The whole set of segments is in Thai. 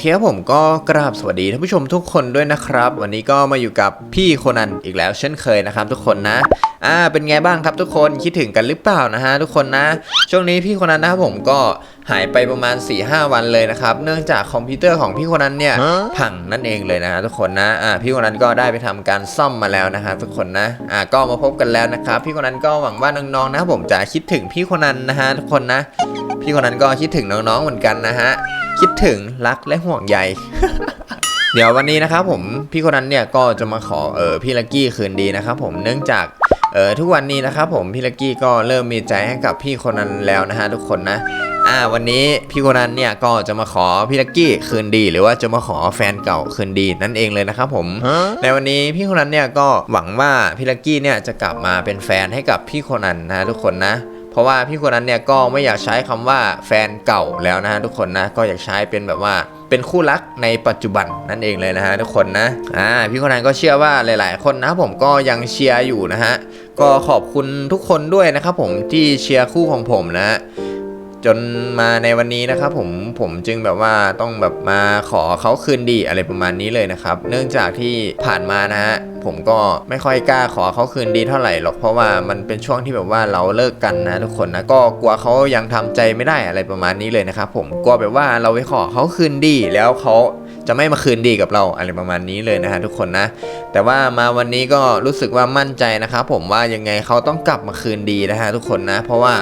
เคครับผมก็กราบสวัสดีท่านผู้ชมทุกคนด้วยนะครับ วันนี้ก็มาอยู่กับพี่โคนันอีกแล้วเช่นเคยนะครับ ทุกคนนะอ่าเป็นไงบ้างครับทุกคนคิดถึงกันหรือเปล่านะฮะทุกคนนะ ช่วงนี้พี่โคนันนะครับผมก็หายไปประมาณ 4-5 วันเลยนะครับ เนื่องจากคอมพิวเตอร์ของพี่โคนันเนี่ยพังนั่นเองเลยนะฮะทุกคนนะอ่าพี่โคนันก็ได้ไปทำการซ่อมมาแล้วนะฮะทุกคนนะอ่าก็มาพบกันแล้วนะครับ พี่โคนันก็หวังว่าน้องๆนะครับผมจะคิดถึงพี่โคนันนะฮะทุกคนนะ พี่คนนั้นก็คิดถึงน้องๆเหมือนกันนะฮะ คิดถึงรักและห่วงใยเดี๋ยววันนี้นะครับผมพี่คนนั้นเนี่ยก็จะมาขอเออพี่ลักกี้คืนดีนะครับผมเนื่องจากเออทุกวันนี้นะครับผมพี่ลักกี้ก็เริ่มมีใจให้กับพี่คนนั้นแล้วนะฮะทุกคนนะอ่าวันนี้พี่คนนั้นเนี่ยก็จะมาขอพี่ลักกี้คืนดี หรือว่าจะมาขอแฟนเก่าคืนดีนั่นเองเลยนะครับผม ในวันนี้พี่คนนั้นเนี่ยก็หวังว่าพี่ลักกี้เนี่ยจะกลับมาเป็นแฟนให้กับพี่คนนั้นนะทุกคนนะเพ ราะว่าพี่คนนั้นเนี่ยก็ไม่อยากใช้คำว่าแฟนเก่าแล้วนะฮะทุกคนนะก็อยากใช้เป็นแบบว่าเป็นคู่รักในปัจจุบันนั่นเองเลยนะฮะทุกคนนะอ่าพี่คนนั้นก็เชื่อว่าหลาย ๆ คนนะผมก็ยังเชียร์อยู่นะฮะก็ขอบคุณทุกคนด้วยนะครับผมที่เชียร์คู่ของผมนะฮะ จนมาในวันนี้นะครับผมผมจึงแบบว่าต้องแบบมาขอเขาคืนดีอะไรประมาณนี้เลยนะครับ เนื่องจากที่ผ่านมานะฮะผมก็ไม่ค่อยกล้าขอเขาคืนดีเท่าไหร่หรอกเพราะว่ามันเป็นช่วงที่แบบว่าเราเลิกกันนะทุกคนนะก็กลัวเขายังทำใจไม่ได้อะไรประมาณนี้เลยนะครับผมกลัวแบบว่าเราไปขอเขาคืนดีแล้วเขาจะไม่มาคืนดีกับเราอะไรประมาณนี้เลยนะฮะทุกคนนะ แต่ว่ามาวันนี้ก็รู้สึกว่ามั่นใจนะครับผมว่ายังไงเขาต้องกลับมาคืนดีนะฮะทุกคนนะ เพราะว่า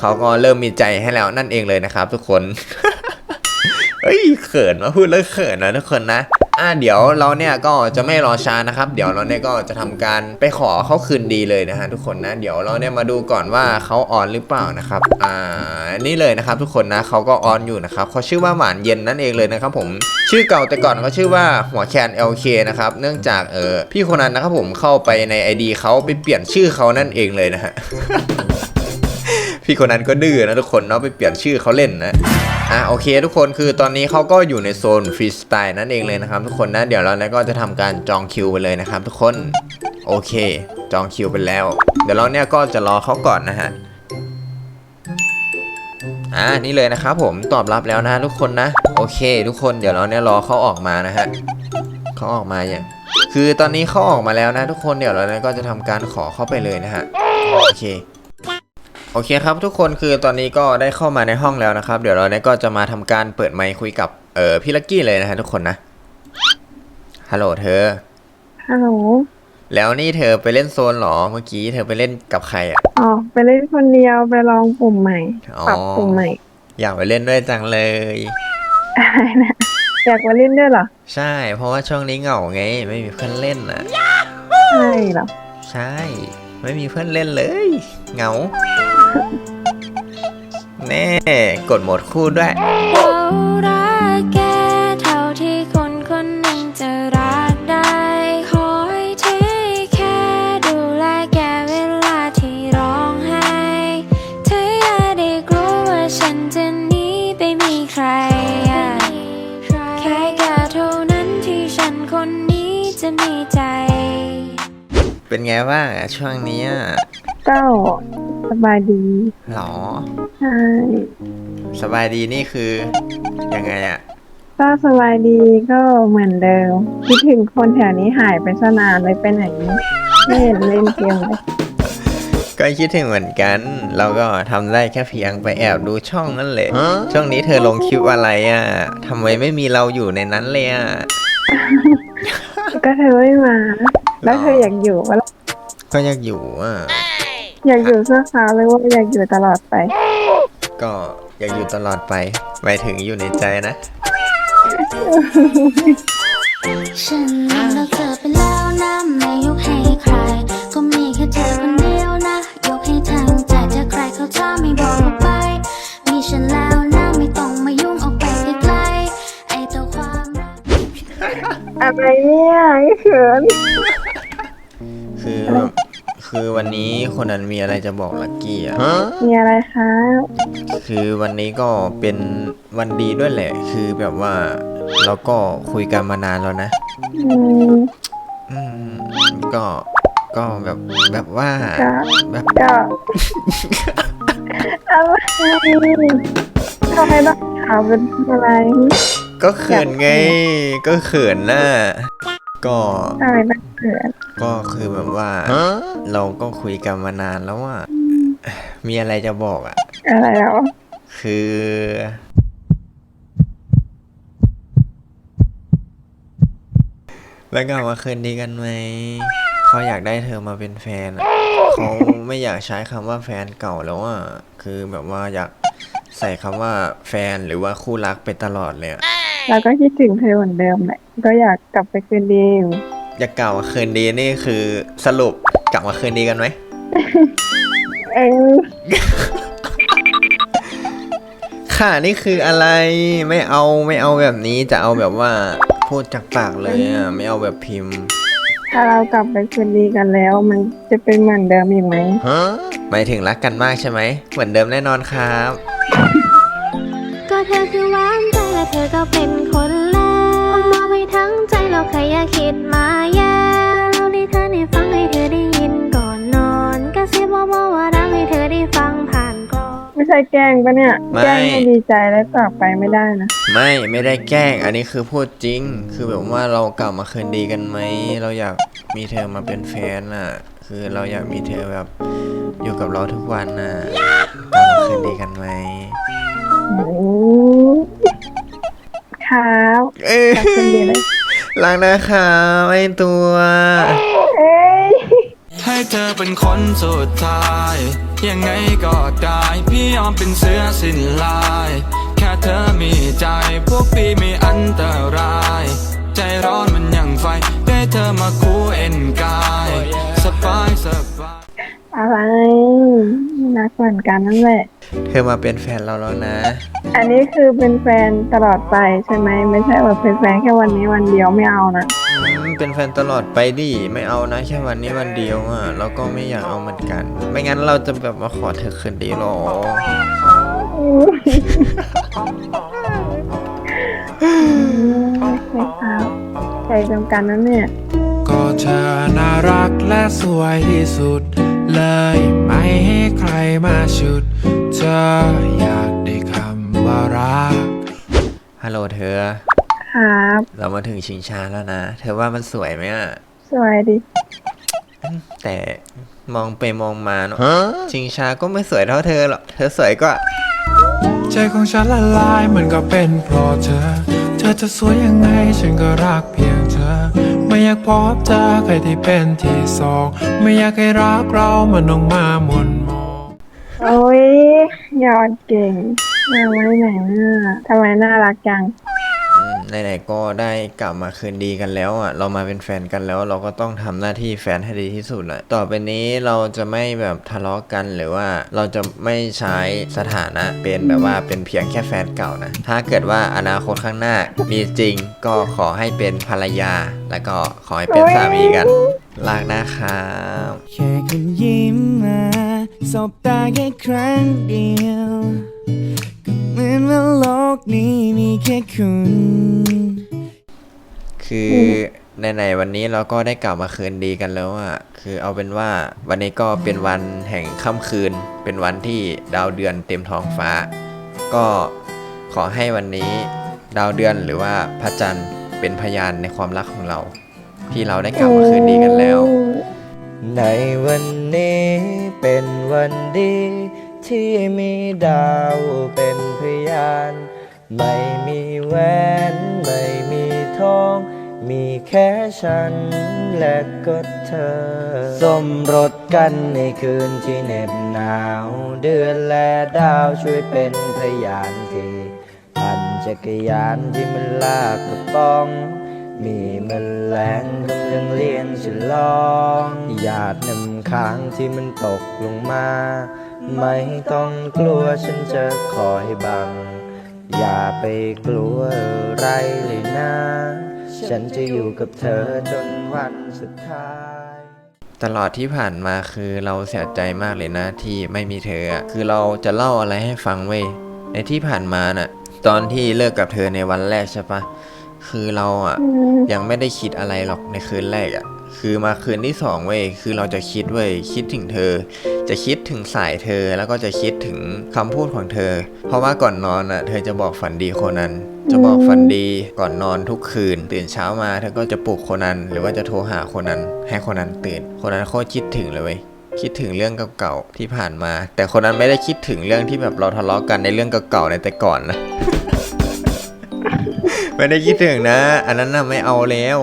เขาก็เริ่มมีใจให้แล้วนั่นเองเลยนะครับ ทุกคนเฮ้ยเขินมาพูดแล้วเขินนะทุกคนนะอ่าเดี๋ยวเราเนี่ยก็จะไม่รอช้านะครับ เดี๋ยวเราเนี่ยก็จะทำการไปขอเขาคืนดีเลยนะฮะทุกคนนะ เดี๋ยวเราเนี่ยมาดูก่อนว่าเขาออนหรือเปล่านะครับ อ่านี่เลยนะครับทุกคนนะเขาก็ออนอยู่นะครับเขาชื่อว่าหวานเย็นนั่นเองเลยนะครับผมชื่อเก่าแต่ก่อนเขาชื่อว่าหัวแคน LK นะครับเนื่องจากเออพี่คนนั้นนะครับผมเข้าไปใน ID เขาไปเปลี่ยนชื่อเขานั่นเองเลยนะฮะ พี่คนนั้นก็ดื้อนะทุกคนเนาะไปเปลี่ยนชื่อเขาเล่นนะอะโอเคทุกคนคือตอนนี้เขาก็อยู่ในโซนฟรีสไตล์นั่นเองเลยนะครับทุกคนนะเดี๋ยวเราเนี่ยก็จะทำการจองคิวไปเลยนะครับทุกคนโอเค จองคิวไปแล้ว เดี๋ยวเราเนี่ยก็จะรอเขาก่อนนะฮะอ่านี่เลยนะครับผมตอบรับแล้วนะทุกคนนะโอเค ทุกคนเดี๋ยวเราเนี่ยรอเขาออกมานะฮะเขาออกมาอย่างคือตอนนี้เขาออกมาแล้วนะ ทุกคนเดี๋ยวเราเนี่ยก็จะทำการขอเข้าไปเลยนะฮะโอเค โอเคครับทุกคนคือตอนนี้ก็ได้เข้ามาในห้องแล้วนะครับ เดี๋ยวเราเนี่ยก็จะมาทำการเปิดไมค์คุยกับเออพี่ลักกี้เลยนะฮะทุกคนนะฮัลโหลเธอฮัลโหลแล้วนี่เธอไปเล่นโซนเหรอเมื่อกี้เธอไปเล่นกับใครอะอ๋อไปเล่นคนเดียวไปลองปุ่มใหม่อ๋อปรับปุ่มใหม่ อยากไปเล่นด้วยจังเลยอะไรนะอยากมาเล่นด้วยเหรอใช่ เพราะว่าช่วงนี้เหงาไง ไม่มีเพื่อนเล่นอะใช่เหรอใช่ ไม่มีเพื่อนเล่นเลย เหงา แน่กดโหมดคู่ด้วย เรารักแกเท่าที่คนคนหนึ่งจะรักได้ คอยเทแค่ดูแลแกเวลาที่ร้องไห้เธออย่าได้กลัวว่าฉันจะหนีไปมีใครอะแค่แกเท่านั้นที่ฉันคนนี้จะมีใจ เป็นไงบ้างอะช่วงนี้อะ ก็สบายดีหรอ ใช่สบายดีนี่คือยังไงอะก็สบายดีก็เหมือนเดิม คิดถึงคนแถวนี้หายไปซะนานเลยไปไหนไม่เห็นเล่นเกมเลยก็คิดถึงเหมือนกัน เราก็ทำได้แค่เพียงไปแอบดูช่องนั่นแหละ ช่วงนี้เธอลงคลิปอะไรอะทำไมไม่มีเราอยู่ในนั้นเลยอะก็เธอไม่มา แล้วเธออยากอยู่วะก็อยากอยู่อะ อยากอยู่ชั่วคราวเลยว่าอยากอยู่ตลอดไป ก็อยากอยู่ตลอดไปหมายถึงอยู่ในใจนะ ฉันเลิกเธอไปแล้วนะไม่ยกให้ใคร ก็มีแค่เธอคนเดียวนะ ยกให้ทั้งใจถ้าใครเขาจะไม่บอกออกไป มีฉันแล้วนะไม่ต้องมายุ่งออกไปไกลๆไอ้ตัวความรัก อะไรเนี่ยเขินคือ คือวันนี้คนนั้นมีอะไรจะบอกลักกี้อะมีอะไรคะคือวันนี้ก็เป็นวันดีด้วยแหละ คือแบบว่าเราก็คุยกันมานานแล้วนะ อืมอืมก็ก็แบบแบบว่าก็แบบก็อะไรทำไมต้องถามเป็นอะไรก็เขินไง ก็เขินน่ะก็ทำไม ต้องเขินก็คือแบบว่า เราก็คุยกันมานานแล้วอะมีอะไรจะบอกอะ อะไรแล้วคือ แล้วกลับมาคืนดีกันไหม เขาอยากได้เธอมาเป็นแฟนอะเขาไม่อยากใช้คำว่าแฟนเก่าแล้วอะ คือแบบว่าอยากใส่คำว่าแฟนหรือว่าคู่รักไปตลอดเลยอะ เราก็คิดถึงเธอเหมือนเดิมแหละก็อยากกลับไปคืนดีอยู่ อยากกลับมาคืนดีนี่คือสรุปกลับมาคืนดีกันไหมเออค่ะนี่คืออะไรไม่เอาไม่เอาแบบนี้จะเอาแบบว่าพูดจากปากเลยอะไม่เอาแบบพิมพ์ ถ้าเรากลับไปคืนดีกันแล้ว มันจะเป็นเหมือนเดิมอีกไหมหมายถึงรักกันมากใช่ไหมเหมือนเดิมแน่นอนครับ ก็เธอคือหวานใจและเธอก็เป็นคน อย่าคิดมาแย่เราได้เธอได้ฟังให้เธอได้ยินก่อนนอนกระซิบว่าว่ารักให้เธอได้ฟังผ่านกลอง ไม่ใช่แกล้งปะเนี่ย ไม่ แกล้งให้ดีใจแล้วจากไปไม่ได้นะ ไม่ไม่ได้แกล้ง อันนี้คือพูดจริง คือแบบว่าเรากลับมาคืนดีกันไหม เราอยากมีเธอมาเป็นแฟนน่ะ คือเราอยากมีเธอแบบอยู่กับเราทุกวันน่ะกลับมาคืนดีกันไหมอืมครับเอ้ย กลับคืนดีเลย รักนะครับไอตัวเอ้ยให้เธอเป็นคนสุดท้าย ยังไงก็ได้ พี่ยอมเป็นเสือสิ้นลาย แค่เธอมีใจพวกพี่มีอันตราย ใจร้อนมันยังไฟ ได้เธอมาคู่เอ็นกายสบายสบายอะไรรักเหมือนกันนั่นแหละ เธอมาเป็นแฟนเราแล้วนะ อันนี้คือเป็นแฟนตลอดไปใช่ไหมไม่ใช่ว่าเป็นแฟนแค่วันนี้วันเดียวไม่เอานะ อืมเป็นแฟนตลอดไปดิไม่เอานะแค่วันนี้วันเดียวอะเราก็ไม่อยากเอาเหมือนกัน ไม่งั้นเราจะแบบมาขอเธอคืนดีหรอโอเคครับใจตรงกันนั่นเนี่ย ก็เธอน่ารักและสวยที่สุด เลยไม่ให้ใครมาชุด เธออยากได้คำว่ารัก ฮัลโหลเธอ ครับ เรามาถึงชิงช้าแล้วนะ เธอว่ามันสวยไหมอะสวยดิ แต่มองไปมองมาเนาะชิงช้าก็ไม่สวยเท่าเธอหรอก เธอสวยกว่า ใจของฉันละลายมันก็เป็นเพราะเธอ เธอจะสวยยังไงฉันก็รักเพียงเธอ ไม่อยากพบเจอใครที่เป็นที่สอง ไม่อยากให้รักเรามันออกมาหมนมอง โอ้ยยอดเก่งมาไว้ไหนน่ะทำไมน่ารักจัง อืมไหนๆก็ได้กลับมาคืนดีกันแล้วอะ เรามาเป็นแฟนกันแล้ว เราก็ต้องทำหน้าที่แฟนให้ดีที่สุดแหละต่อไปนี้เราจะไม่แบบทะเลาะกันหรือว่าเราจะไม่ใช้สถานะเป็นแบบว่าเป็นเพียงแค่แฟนเก่านะ ถ้าเกิดว่าอนาคตข้างหน้า มีจริงก็ขอให้เป็นภรรยา แล้วก็ขอให้เป็นสามีกันลากนะครับ แค่คุณยิ้มมา สบตาแค่ครั้งเดียวก็เหมือนว่าโลกนี้มีแค่คุณ คือในๆวันนี้เราก็ได้กลับมาคืนดีกันแล้วอะคือเอาเป็นว่าวันนี้ก็เป็นวันแห่งค่ำคืน เป็นวันที่ดาวเดือนเต็มท้องฟ้า ก็ขอให้วันนี้ดาวเดือนหรือว่าพระจันทร์เป็นพยานในความรักของเรา ที่เราได้กลับมาคืนดีกันแล้ว ในวันนี้เป็นวันดี ที่มีดาวเป็นพยาน ไม่มีแหวนไม่มีทอง มีแค่ฉันและก็เธอ สมรสกันในคืนที่เหน็บหนาว เดือนและดาวช่วยเป็นพยานทีปั่นจักรยานที่มันลากกระป๋อง มีแมลงกำลังเลี้ยงฉลองหยาดน้ำค้างที่มันตกลงมา ไม่ต้องกลัวฉันจะคอยบัง อย่าไปกลัวอะไรเลยนะ ฉันจะอยู่กับเธอจนวันสุดท้ายตลอดที่ผ่านมาคือเราเสียใจมากเลยนะที่ไม่มีเธอ คือเราจะเล่าอะไรให้ฟังเว้ยในที่ผ่านมานะ่ะ ตอนที่เลิกกับเธอในวันแรกใช่ปะ คือเราอะอืมยังไม่ได้คิดอะไรหรอกในคืนแรกอะ่ะ คือมาคืนที่สองเว้ยคือเราจะคิดเว้ยคิดถึงเธอ จะคิดถึงสายเธอแล้วก็จะคิดถึงคำพูดของเธอ เพราะว่าก่อนนอนอะ เธอจะบอกฝันดีคนนั้นจะบอกฝันดีก่อนนอนทุกคืน ตื่นเช้ามาเธอก็จะปลุกโคนันหรือว่าจะโทรหาโคนันให้โคนันตื่นโคนันโคตรคิดถึงเลยเว้ยคิดถึงเรื่องเก่าๆที่ผ่านมา แต่คนนั้นไม่ได้คิดถึงเรื่องที่แบบเราทะเลาะกันในเรื่องเก่าๆในแต่ก่อนนะ ไม่ได้คิดถึงนะ อันนั้นน่ะไม่เอาแล้ว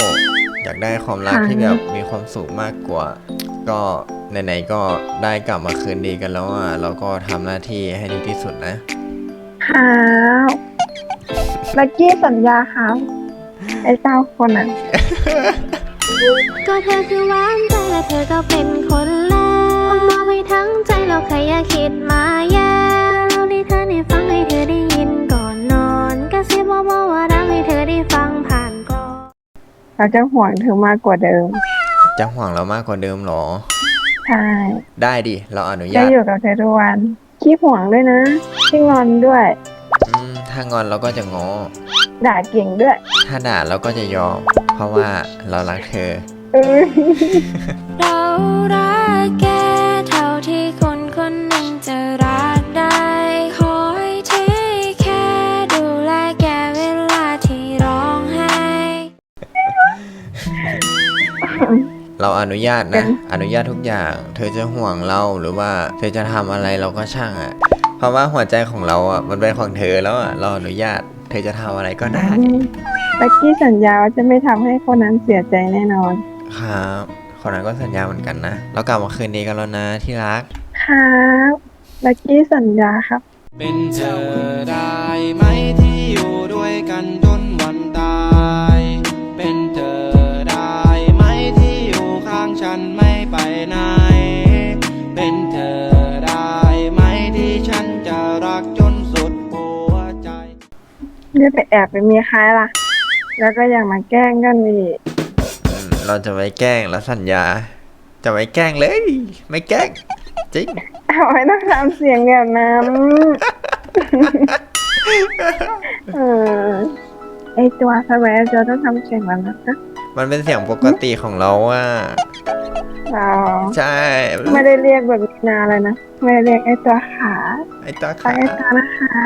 อยากได้ความรักที่แบบมีความสุขมากกว่า ก็ไหนๆก็ได้กลับมาคืนดีกันแล้วอะเราก็ทำหน้าที่ให้ดีที่สุดนะครับลักกี้สัญญาครับไอ้เจ้าคนนั้นก็เธอคือหวานใจและเธอก็เป็นคนแล้วมอบให้ทั้งใจเราใครอย่าคิดมาแย่เราได้เธอได้ฟังให้เธอได้ยินก่อนนอน กระซิบว่าว่ารักให้เธอได้ฟังผ่านกลอเราจะห่วงเธอมากกว่าเดิม จะห่วงเรามากกว่าเดิมเหรอ ใช่ได้ดิ เราอนุจะญาตอยู่กับเธอทุกวันขี้ห่วงด้วยนะขี้งอนด้วย อืมถ้างอนเราก็จะงอ ด่าเก่งด้วยถ้าด่าเราก็จะยอม เพราะว่าเรารักเธอ เออ เรารักแก เราอนุญาตเป็นะนอนุญาตทุกอย่าง เธอจะห่วงเราหรือว่า เธอจะทำอะไรเราก็ช่างอะ เพราะว่าหัวใจของเราอะมันเป็นของเธอแล้วอะเราอนุญาต เธอจะทำอะไรก็ได้ลักกี้สัญญาว่าจะไม่ทำให้คนนั้นเสียใจแน่นอน ครับคนนั้นก็สัญญาเหมือนกันนะเรากลับมาคืนดีกันแล้วนะที่รัก ครับลักกี้สัญญาครับ เป็นเธอได้ไหมที่อยู่ด้วยกัน เรียกไปแอบไปมีใครล่ะ แล้วก็ยังมาแกล้งกันอีกอืมเราจะไม่แกล้งแล้วสัญญา จะไม่แกล้งเลย ไม่แกล้ง จริง เอาไม่ต้องทำเสียงแบบนั้นเออไอตัวสแวร์จะต้องทำเสียงแบบนั้นนะมันเป็นเสียงปกติของเราอะเราใช่ไม่ได้เรียกแบบนี้นานเลยนะ ไม่ได้เรียกไอตัวขาไอ้ตาไปขาไอตัวนะคะ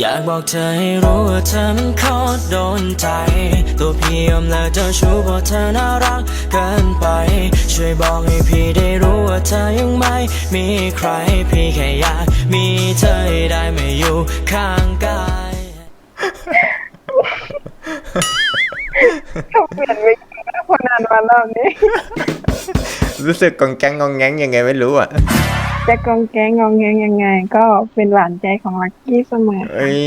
อยากบอกเธอให้รู้ว่าเธอมันโคตรโดนใจ ตัวพี่ยอมเลิกเจ้าชู้เพราะเธอน่ารักเกินไป ช่วยบอกให้พี่ได้รู้ว่าเธอยังไม่มีใคร พี่แค่อยากมีเธอให้ได้ไม่อยู่ข้างกาย เขาเปลี่ยนไปคนนานวันรอบนี้ รู้สึกกองแกงกองแงงยังไงไม่รู้อะ จะกองแกงงองแงงยังไง ก็เป็นหวานใจของลักกี้เสมอ เอ้ย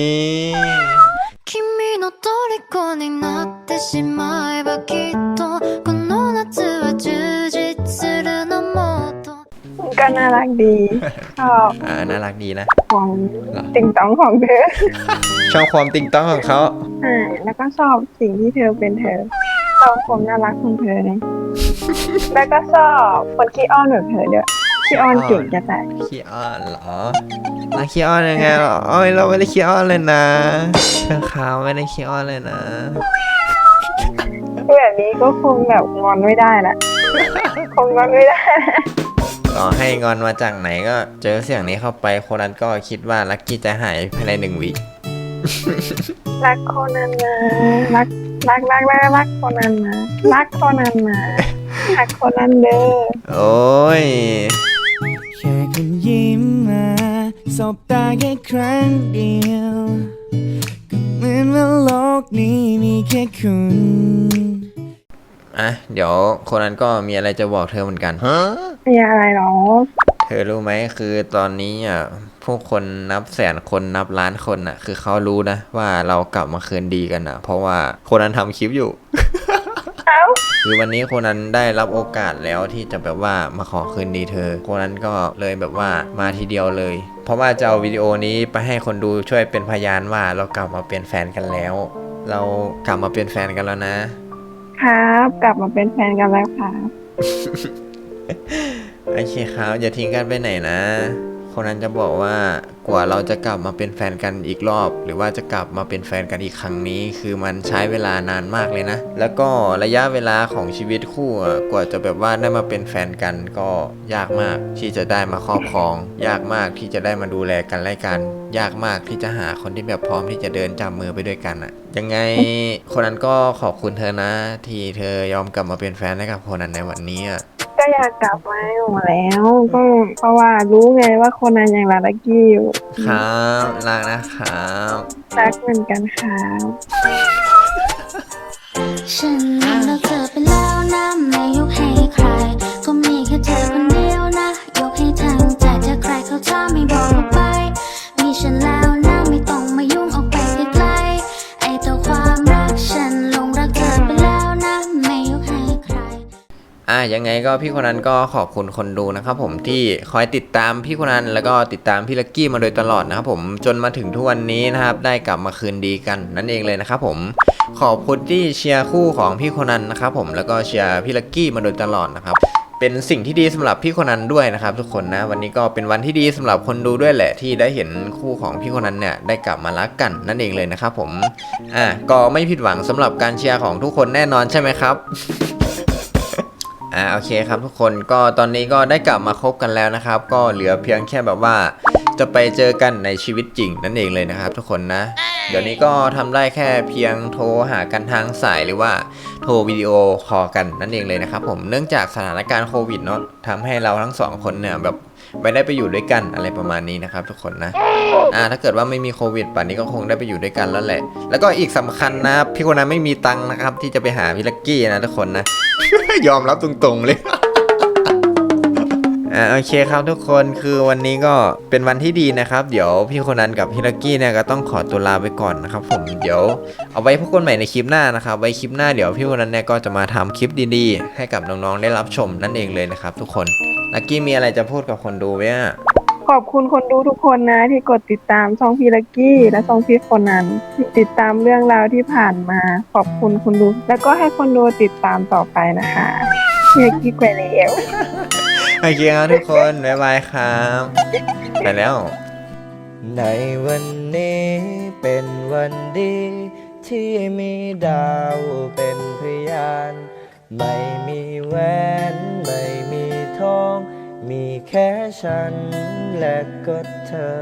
君の虜になってしまえばきっとこの夏は充実するのもっと ก็น่ารักดีชอบ อ่า น่ารักดีนะ ของติ่งตองของเธอ ชอบความติงต้องของเขา อ่าแล้วก็ชอบสิ่งที่เธอเป็นเธอชอบความน่ารักของเธอนะ แล้วก็ชอบคนขี้อ้อนแบบเธอด้วย ขี้อ้อนเก่งจะแต่ขี้อ้อนเหรอเราขี้อ้อนยังไงเหรอโอ้ยเราไม่ได้ขี้อ้อนเลยนะเพื่อนเขาไม่ได้ขี้อ้อนเลยนะแบบนี้ก็คงแบบงอนไม่ได้ละคงงอนไม่ได้ต่อให้งอนมาจากไหนก็เจอเสียงนี้เข้าไปคนนั้นก็คิดว่าลักกี้จะหายภายในหนึ่งวิรักคนนั้นนะรักรักรักรักรักคนนั้นนะรักคนนั้นนะรักคนนั้นเด้อโอ้ย คุณยิ้มมาสบตาแค่ครั้งเดียวก็เหมือนว่าโลกนี้มีแค่คุณ อะ เดี๋ยวคนนั้นก็มีอะไรจะบอกเธอเหมือนกัน มีอะไรหรอ เธอรู้ไหมคือตอนนี้อะผู้คนนับแสนคนนับล้านคนอะ คือเขารู้นะ ว่าเรากลับมาคืนดีกันอะ เพราะว่าคนนั้นทำคลิปอยู่ คือวันนี้คนนั้นได้รับโอกาสแล้วที่จะแบบว่ามาขอคืนดีเธอคนนั้นก็เลยแบบว่ามาทีเดียวเลย เพราะว่าจะเอาวิดีโอนี้ไปให้คนดูช่วยเป็นพยานว่าเรากลับมาเป็นแฟนกันแล้ว เรากลับมาเป็นแฟนกันแล้วนะ ครับ กลับมาเป็นแฟนกันแล้วครับโอเคครับอย่าทิ้งกันไปไหนนะคนนั้นจะบอกว่า กว่าเราจะกลับมาเป็นแฟนกันอีกรอบ หรือว่าจะกลับมาเป็นแฟนกันอีกครั้งนี้ คือมันใช้เวลานานมากเลยนะ แล้วก็ระยะเวลาของชีวิตคู่กว่าจะแบบว่าได้มาเป็นแฟนกันก็ยากมากที่จะได้มาครอบครอง ยากมากที่จะได้มาดูแลกันและกัน ยากมากที่จะหาคนที่แบบพร้อมที่จะเดินจับมือไปด้วยกันอะยังไงคนนั้นก็ขอบคุณเธอนะ ที่เธอยอมกลับมาเป็นแฟนให้กับคนนั้นในวันนี้อะ ก็อยากกลับมาอยู่แล้ว ก็เพราะว่ารู้ไงว่าคนนั้นยังรักลักกี้อยู่ครับรักนะครับรักเหมือนกันครับฉันเลิกเธอไปแล้วนะไม่ยกให้ใคร ก็มีแค่เธอคนเดียวนะ ยกให้ทางใจถ้าใครเขาถามไม่บอกออกไป มีฉันแล้ว อะยังไงก็พี่คนนั้นก็ขอบคุณคนดูนะครับผมที่คอยติดตามพี่คนนั้นแล้วก็ติดตามพี่ลักกี้มาโดยตลอดนะครับผมจนมาถึงทุกวันนี้นะครับได้กลับมาคืนดีกันนั่นเองเลยนะครับผมขอบคุณที่เชียร์คู่ของพี่คนนั้นนะครับผมแล้วก็เชียร์พี่ลักกี้มาโดยตลอดนะครับเป็นสิ่งที่ดีสำหรับพี่คนนั้นด้วยนะครับ ทุกคนนะวันนี้ก็เป็นวันที่ดีสำหรับคนดูด้วยแหละที่ได้เห็นคู่ของพี่คนนั้นเนี่ยได้กลับมารักกันนั่นเองเลยนะครับผมอะก็ไม่ผิดหวังสำหรับการเชียร์ของทุกคนแน่นอนใช่ไหมครับ อ่าโอเคครับทุกคนก็ตอนนี้ก็ได้กลับมาคบกันแล้วนะครับ ก็เหลือเพียงแค่แบบว่า จะไปเจอกันในชีวิตจริงนั่นเองเลยนะครับ ทุกคนนะ เดี๋ยวนี้ก็ทำได้แค่เพียงโทรหากันทางสายหรือว่าโทรวิดีโอคอลกันนั่นเองเลยนะครับผมเนื่องจากสถานการณ์โควิดเนาะทำให้เราทั้งสองคนเนี่ยแบบ ไปได้ไปอยู่ด้วยกันอะไรประมาณนี้นะครับทุกคนนะอ่าถ้าเกิดว่าไม่มีโควิดป่านนี้ก็คงได้ไปอยู่ด้วยกันแล้วแหละ แล้วก็อีกสำคัญนะพี่คนนั้นไม่มีตังค์นะครับที่จะไปหาพี่ลักกี้นะทุกคนนะยอมรับตรงๆเลย อ่าโอเคครับทุกคนคือวันนี้ก็เป็นวันที่ดีนะครับ เดี๋ยวพี่คนนั้นกับพี่ลักกี้เนี่ยก็ต้องขอตัวลาไปก่อนนะครับ ผมเดี๋ยวเอาไว้พบกันใหม่ในคลิปหน้านะครับ ไว้คลิปหน้าเดี๋ยวพี่คนนั้นเนี่ยก็จะมาทำคลิปดีๆ ให้กับน้องๆได้รับชมนั่นเองเลยนะครับ ทุกคนลักกี้มีอะไรจะพูดกับคนดูไหมอะขอบคุณคนดูทุกคนนะ ที่กดติดตามช่องพี่ลักกี้ และช่องพี่คนนั้นที่ติดตามเรื่องราวที่ผ่านมา ขอบคุณคนดู แล้วก็ให้คนดูติดตามต่อไปนะคะพีลักกี้แกวเลีย โอเคครับทุกคน บ๊ายบายครับ ไปแล้ว ในวันนี้เป็นวันดี ที่มีดาวเป็นพยาน ไม่มีแหวน ไม่มีทอง มีแค่ฉันและก็เธอ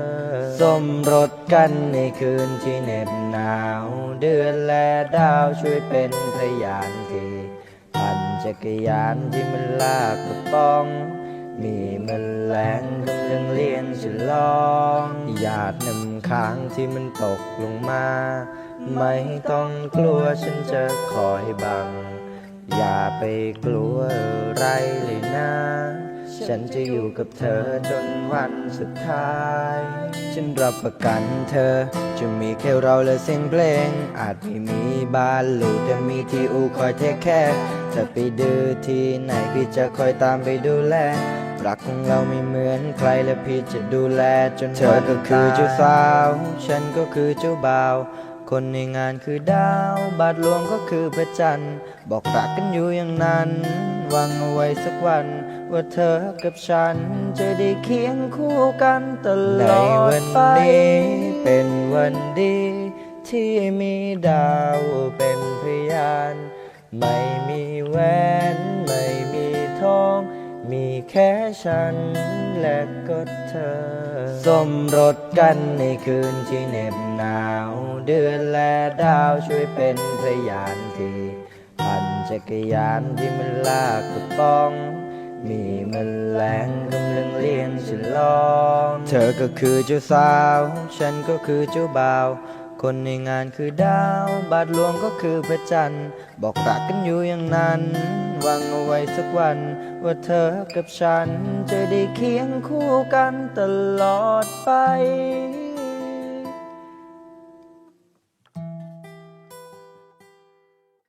สมรสกันในคืนที่เหน็บหนาว เดือนและดาวช่วยเป็นพยานทีปั่นจักรยานที่มันลากกระป๋อง มีมันแรงกำลังเลี้ยงฉลองหยาดน้ำค้างที่มันตกลงมา ไม่ต้องกลัวฉันจะคอยบัง อย่าไปกลัวอะไรเลยนะ ฉันจะอยู่กับเธอจนวันสุดท้าย ฉันรับประกันเธอ จะมีแค่เราและเสียงเพลง อาจไม่มีบ้านหรูแต่มีที่อูคอยเทคแค่ถ้าไปดื้อที่ไหนพี่จะคอยตามไปดูแล รักของเราไม่เหมือนใครและพี่จะดูแลจนเธอก็คือเจ้าสาว ฉันก็คือเจ้าบ่าว คนในงานคือดาว บาทหลวงก็คือพระจันทร์ บอกรักกันอยู่อย่างนั้นหวังเอาไว้สักวัน ว่าเธอกับฉัน จะได้เคียงคู่กันตลอดไปในวันนี้เป็นวันดี ที่มีดาวเป็นพยาน ไม่มีแหวน ไม่มีทอง มีแค่ฉันและก็เธอ สมรสกันในคืนที่เหน็บหนาว เดือนและดาวช่วยเป็นพยานทีปั่นจักรยานที่มันลากกระป๋อง มีมันแมลงกำลังเลี้ยงฉันลอง เธอก็คือเจ้าสาว ฉันก็คือเจ้าบ่าว คนในงานคือดาว บาทหลวงก็คือพระจันทร์ บอกรักกันอยู่อย่างนั้นหวังเอาไว้สักวัน ว่าเธอกับฉัน จะได้เคียงคู่กันตลอดไป